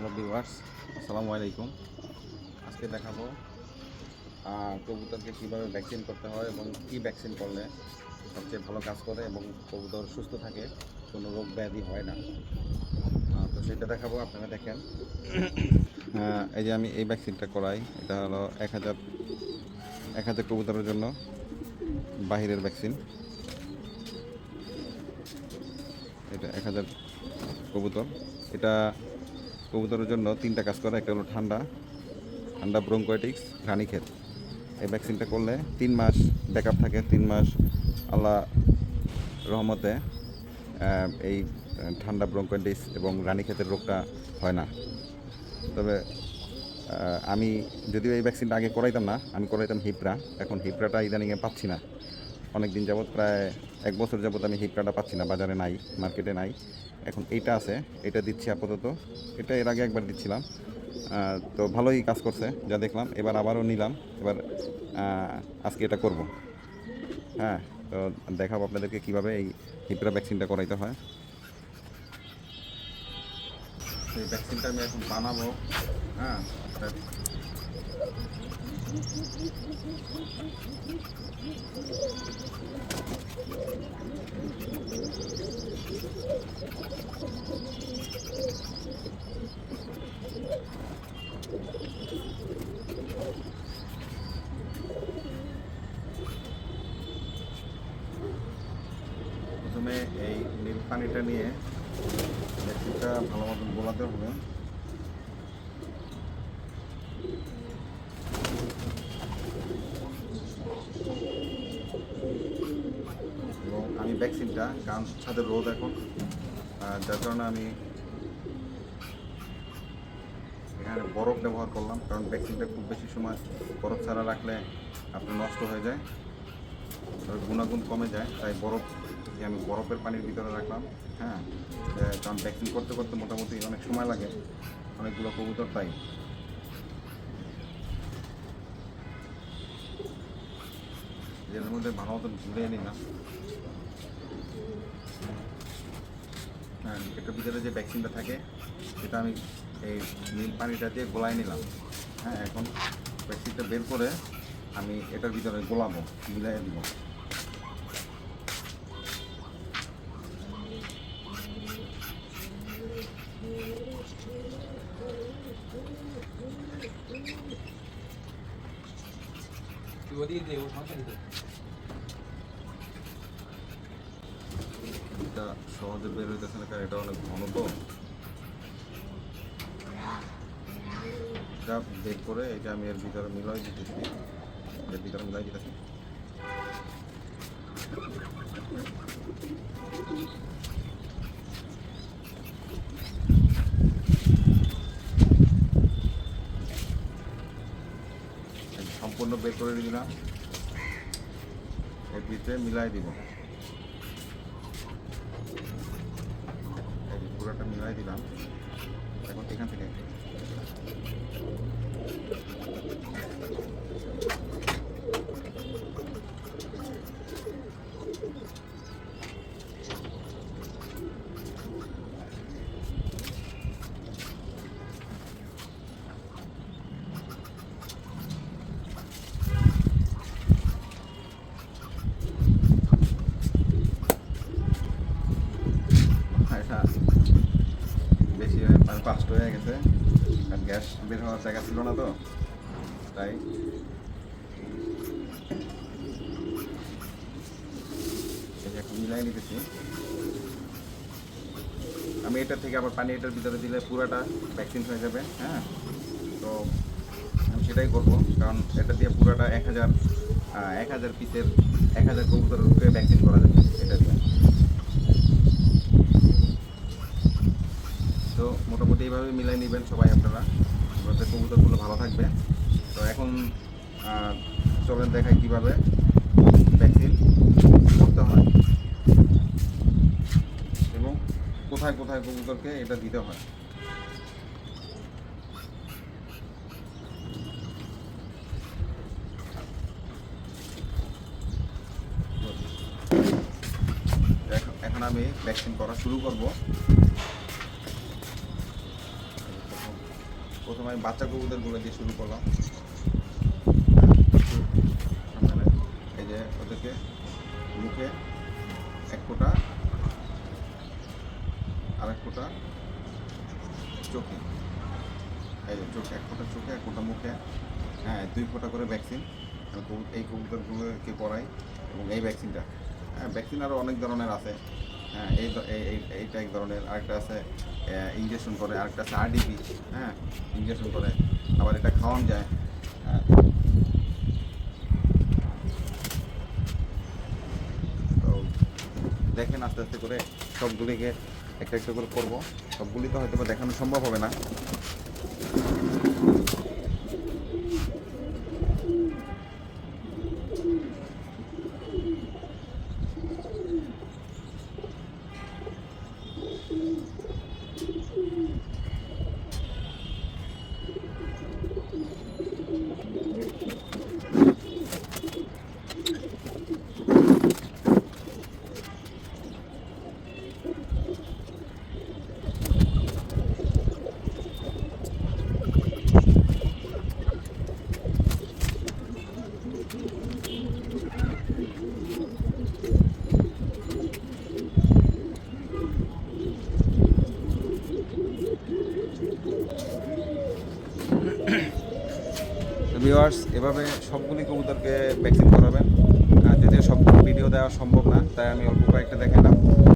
Hello viewers, আসসালামু আলাইকুম। আজকে দেখাবো কবুতরকে কীভাবে ভ্যাকসিন করতে হয় এবং কী ভ্যাকসিন করলে সবচেয়ে ভালো কাজ করে এবং কবুতর সুস্থ থাকে, কোনো রোগ ব্যাধি হয় না। তো সেটা দেখাবো, আপনারা দেখেন। এই যে আমি এই ভ্যাকসিনটা করাই, এটা হলো এক হাজার এক হাজার কবুতরের জন্য বাহিরের ভ্যাকসিন এটা এক হাজার কবুতর। এটা কবুতরের জন্য তিনটা কাজ করে, একটা হলো ঠান্ডা ঠান্ডা ব্রোঙ্কোয়েটিক্স রানীক্ষেত এই ভ্যাকসিনটা করলে তিন মাস ব্যাকআপ থাকে, তিন মাস আল্লাহ রহমতে এই ঠান্ডা ব্রোঙ্কোয়েটিক্স এবং রানীক্ষেতের রোগটা হয় না। তবে আমি যদিও এই ভ্যাকসিনটা আগে করাইতাম না, আমি করাইতাম হিপরা, এখন হিপরাটা ইদানিংয়ে পাচ্ছি না। অনেক দিন যাবৎ, প্রায় এক বছর যাবৎ আমি হিপরাটা পাচ্ছি না, বাজারে নাই, মার্কেটে নাই। এখন এইটা আছে, এটা দিচ্ছি আপাতত। এটা এর আগে একবার দিচ্ছিলাম। তো ভালোই কাজ করছে, যা দেখলাম। এবার আবারও নিলাম, এবার আজকে এটা করব। হ্যাঁ তো দেখাবো আপনাদেরকে কীভাবে এই হিপরা ভ্যাকসিনটা করাইতে হয়। এই ভ্যাকসিনটা আমি এখন বানাবো। হ্যাঁ প্রথমে এই নীল পানিটা নিয়ে ভ্যাকসিনটা ভালো মতন গোলাতে হবে এবং আমি ভ্যাকসিনটা কারণ ছাদের রোদ এখন। যার কারণে আমি এখানে বরফ ব্যবহার করলাম, কারণ ভ্যাকসিনটা খুব বেশি সময় বরফ ছাড়া রাখলে আপনার নষ্ট হয়ে যায় গুণাগুণ কমে যায়। তাই বরফ, যে আমি বরফের পানির ভিতরে রাখলাম হ্যাঁ কারণ ভ্যাকসিন করতে করতে মোটামুটি অনেক সময় লাগে, অনেকগুলো কবুতর তাই এর মধ্যে ভালো মতন ঘুরে নিলাম এটার ভিতরে যে ভ্যাকসিনটা থাকে, সেটা আমি এই নীল পানিটা দিয়ে গোলায় নিলাম। হ্যাঁ এখন ভ্যাকসিনটা বের করে আমি এটার ভিতরে গোলাবো মিলাই দিব। ওদিকে দে ও নেই তো। এটা সহজে বের হইতেছে না, কারণ এটা অনেক ঘন তো। এটা বের করে এটা আমি এর ভিতরে মিলাই দিতেছি। এর ভিতরে মিলাই দিতেছি। সম্পূর্ণ বের করে দিলাম। এর ভিতরে মিলাই দিব। পুরোটা মিলাই দিলাম। এখন এখান থেকে মানে হয়ে গেছে। আর গ্যাস বের হওয়ার জায়গা ছিল না তো, তাই। এখন মিলাই নিতেছি। আমি এটা থেকে আবার পানি এটার ভিতরে দিলে পুরাটা ভ্যাকসিন হয়ে যাবে হ্যাঁ? তো আমি সেটাই করব, কারণ এটা দিয়ে পুরাটা এক হাজার এক হাজার পিসের এক হাজার কবুতরকে ভ্যাকসিন করা যাবে এটা দিয়ে তো মোটামুটি এইভাবে মিলাই নেবেন, সবাই আপনারা। যাতে কবুতরগুলো ভালো থাকবে। তো এখন চলেন দেখাই কীভাবে ভ্যাকসিন করতে হয়। এবং কোথায় কোথায় কবুতরকে এটা দিতে হয়। এখন আমি ভ্যাকসিন করা শুরু করব। প্রথমে আমি বাচ্চা কবুতরগুলো দিয়ে শুরু করলাম। এই যে ওদেরকে মুখে এক ফোঁটা আর এক ফোঁটা চোখে। এই যে চোখ, এক ফোঁটা চোখে, এক ফোঁটা মুখে। হ্যাঁ দুই ফোঁটা করে ভ্যাকসিন এই কবুতরগুলোকে পড়াই এবং এই ভ্যাকসিনটা হ্যাঁ ভ্যাকসিন আরও অনেক ধরনের আছে। দ- এই- এই- এইটা এক ধরনের, আরেকটা আছে ইঞ্জেকশন করে, আরেকটা আছে আরডিপি হ্যাঁ ইঞ্জেকশন করে, আবার এটা খাওয়ান যায়। হ্যাঁ তো দেখেন আস্তে আস্তে করে সবগুলিকে একটা একটা করে করব। সবগুলি তো হয়তো দেখানো সম্ভব হবে না। ভিউয়ার্স এভাবে সবগুলি কবুতরকে ভ্যাকসিন করাবেন। যদিও সবগুলো ভিডিও দেওয়া সম্ভব না, তাই আমি অল্প কয়েকটা দেখালাম